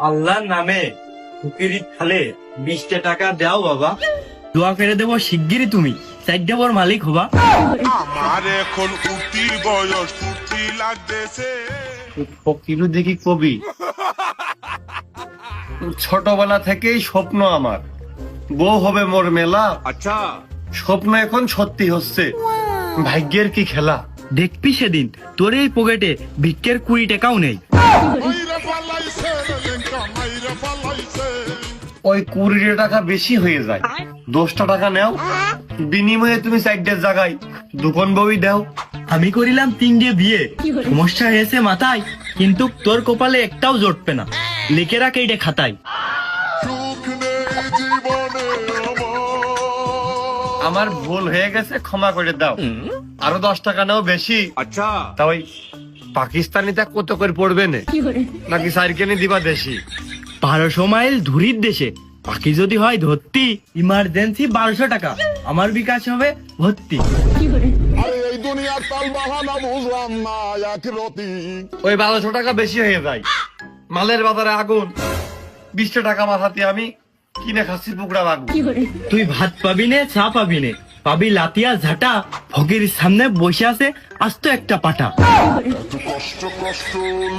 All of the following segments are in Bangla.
আল্লাহর নামে ফকিরি খালে বিশটা টাকা দাও বাবা। দোয়া করে দেবো শিগগিরই তুমি। চারটা বর মালিক হবা। আমার এখন উঠি বয়স ফুর্তি লাগতেছে। ফকিরু দেখি কবি। ছোটবেলা থেকেই স্বপ্ন আমার। বউ হবে মোর মেলা। আচ্ছা। স্বপ্ন এখন সত্যি হচ্ছে। ভাগ্যের কি খেলা? দেখবি সেদিন। তোর এই পকেটে ভিক্ষের কুড়ি টাকাও নেই। ওই কুড়ি টাকা বেশি হয়ে যায়। দশটা টাকা নেও বিনিময়ে তুমি চারটের জায়গায় দোকান বই দাও। আমি করিলাম তিন দিয়ে বিয়ে সমস্যা হয়েছে মাথায় কিন্তু তোর কপালে একটাও জটবে না। লিখে রাখ এইটা খাতায়। আমার ভুল হয়ে গেছে ক্ষমা করে দাও। আরও দশ টাকা নাও বেশি। আচ্ছা। তা ওই পাকিস্তানিটা কত করে পড়বে না? নাকি সাইকেলে দিবা দেশি? বারোশো মাইল ধুরির দেশে। বাকি যদি হয় ধরতি। ইমার্জেন্সি বারোশো টাকা। আমার বিকাশ হবে ভর্তি। ওই বারোশো টাকা বেশি হয়ে যায়। মালের বাজারে আগুন। বিশটা টাকা মাথাতে আমি কিনে খাচ্ছি পুকড়া বাগু তুই ভাত পাবি নে চা পাবি নে। পাবি লাতিয়া ঝাঁটা। ফকির সামনে বসে আছে আস্ত একটা পাটা। কষ্ট কষ্ট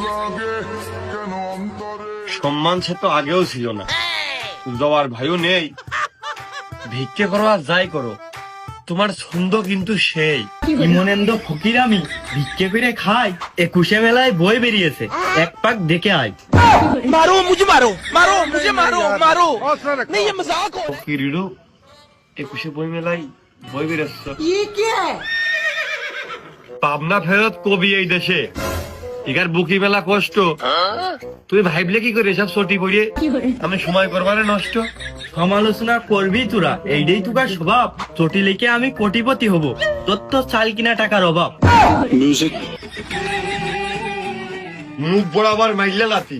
লাগে কেন অন্তরে সম্মান সে তো আগেও ছিল না যাওয়ার ভাইও নেই ভিক্ষে করো আর যাই করো তোমার ছন্দ কিন্তু সেই ইমনেন্দ ফকির আমি ভিক্ষে করে খাই একুশে মেলায় বই বেরিয়েছে এক পাক দেখে আয় मारो मुझे मारो मारो मुझे मारो मारो नहीं ये मजाक हो ফকিরিরু একুশে বই মেলাই বই বেরোচ্ছ ये क्या है পাবনা ফেরত কবি এই দেশে এগার বুকি মেলা কষ্ট। তুই ভাইবলে কি করে সব চটি পড়িয়ে আমি সময় করবারে নষ্ট। সমালোচনা করবি তোরা এইটাই তোকার স্বভাব। চটি লিখে আমি কোটিপতি হব। তোর তো চাল কিনা টাকার অভাব। মুখ বরাবর মাইলে লাতি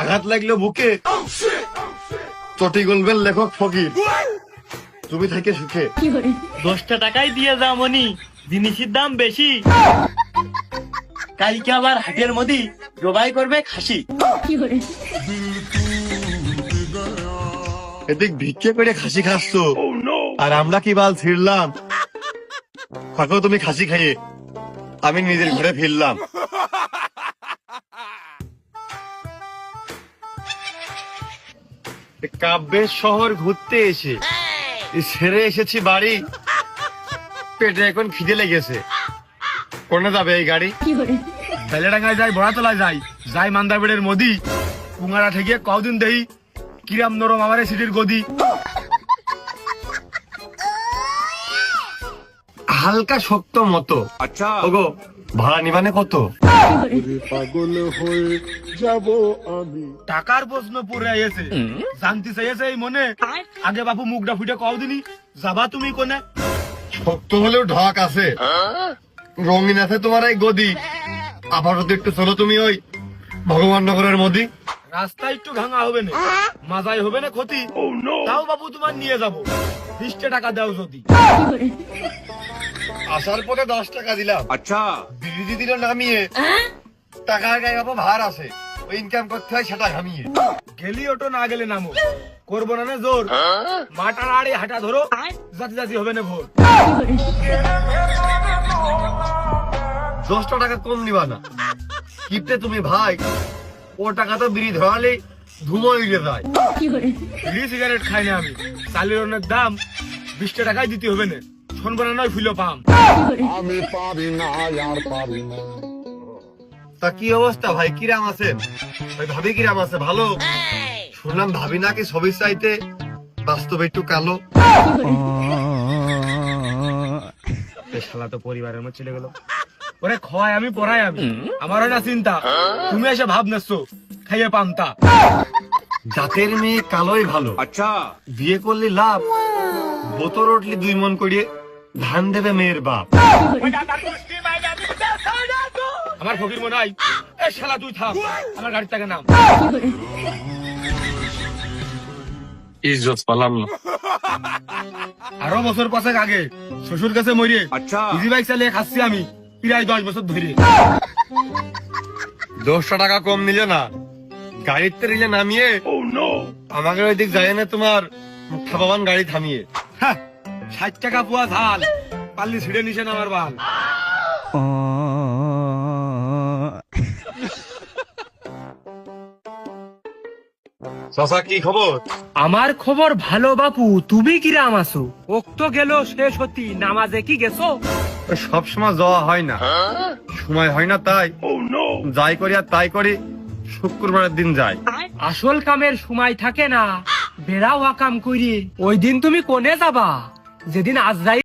আঘাত লাগল বুকে। চটি গলবেন লেখক ফকির। তুমি থেকে সুখে। দশটা টাকাই দিয়ে যা মনি জিনিসের দাম বেশি। কালকে আবার হাটের মধ্যে জবাই করবে খাসি। এদিক ভিক্ষে করে খাসি খাচ্ছ আর আমরা কি বাল ছিড়লাম? থাকো তুমি খাসি খাইয়ে। আমি নিজের ঘরে ফিরলাম। কাব্যের শহর ঘুরতে এসে। ছেড়ে এসেছি বাড়ি। পেটে এখন খিদে লেগেছে। কোনে যাবে এই গাড়ি? বেলেডাঙ্গায় যাই বড়াতলায় যাই যাই মান্দাবেড়ের মোদি। পুঙ্গারা ঠেকিয়ে কদিন দেই কিরাম নরম আমারে সিটির গদি। হালকা শক্ত মতো। আচ্ছা। ওগো ভাড়া নিবানে কত? পাগল হয়ে যাব আমি। টাকার প্রশ্ন পড়ে আইছে জানতে চাইছে এই মনে। আগে বাপু মুখটা ফুটে কদিনই যাবা তুমি কোনে? শক্ত হলেও ঢক আছে। রঙিন আছে তোমার এই গদি। আপাতত একটু চলো তুমি ওই ভগবান নগরের মোদি। রাস্তা একটু ভাঙা হবে না। মাজাই হবে না ক্ষতি। তাও বাবু তোমার নিয়ে যাব। বিশটা টাকা দাও যদি। আসার পরে দশ টাকা দিলাম। আচ্ছা। দিদি দিল নামিয়ে। টাকার গায়ে বাবা ভার আছে। ওই ইনকাম করতে হয় সেটা ঘামিয়ে। গেলি ওটো না গেলে নামো। করব না না জোর। মাটার আড়ে হাঁটা ধরো। জাতি জাতি হবে না ভোর। দশটা টাকা কম নিবা না। কিপতে তুমি ভাই ও টাকা তো বিড়ি ধরালে ধুমো উড়ে যায়। বিড়ি সিগারেট খাই না আমি। চালের অনেক দাম বিশটা টাকায় দিতে হবে না। শোনবো নয় ফুলো পাম। আমি পারি না আর পারি না। তা কি অবস্থা ভাই? কিরাম আছে ভাই ভাবি কিরাম আছে? ভালো? শুনলাম ভাবি নাকি ছবির চাইতে বাস্তবে একটু কালো। শালা তো পরিবারের মধ্যে চলে গেল। ওরে খয় আমি পড়াই আমি। আমারও না চিন্তা। তুমি এসে ভাব নেছো খাইয়ে পান্তা। জাতের মেয়ে কালোই ভালো। আচ্ছা। বিয়ে করলে লাভ বোতল উঠলি দুই মন করিয়ে ধান দেবে মেয়ের বাপ। আমার ফকির মনে হয় এ শালা তুই থাম আমার গাড়ি থেকে নাম। ইজ্জত পালাম না। আরও বছর পাঁচেক আগে শ্বশুর কাছে মরিয়ে আচ্ছা। ইজি বাইক চালিয়ে খাচ্ছি আমি প্রায় দশ বছর ধরে দশটা টাকা কম নিলে না গাড়ির রিলে নামিয়ে। আমাকে ওই দিক যায় না তোমার মুখ্যবান গাড়ি থামিয়ে হ্যাঁ, ষাট টাকা পোয়া ঝাল পাল্লি ছিঁড়ে নিছেন আমার বাল। চাচা কি খবর? আমার খবর ভালো বাপু। তুমি কিরাম আছো? ওক তো গেল শেষ হতি নামাজে কি গেছো? সব সময় যাওয়া হয় না। সময় হয় না তাই। যাই করি আর তাই করি শুক্রবারের দিন যাই। আসল কামের সময় থাকে না। বেড়াও কাম করি ওই দিন তুমি কোনে যাবা? যেদিন আজ যাই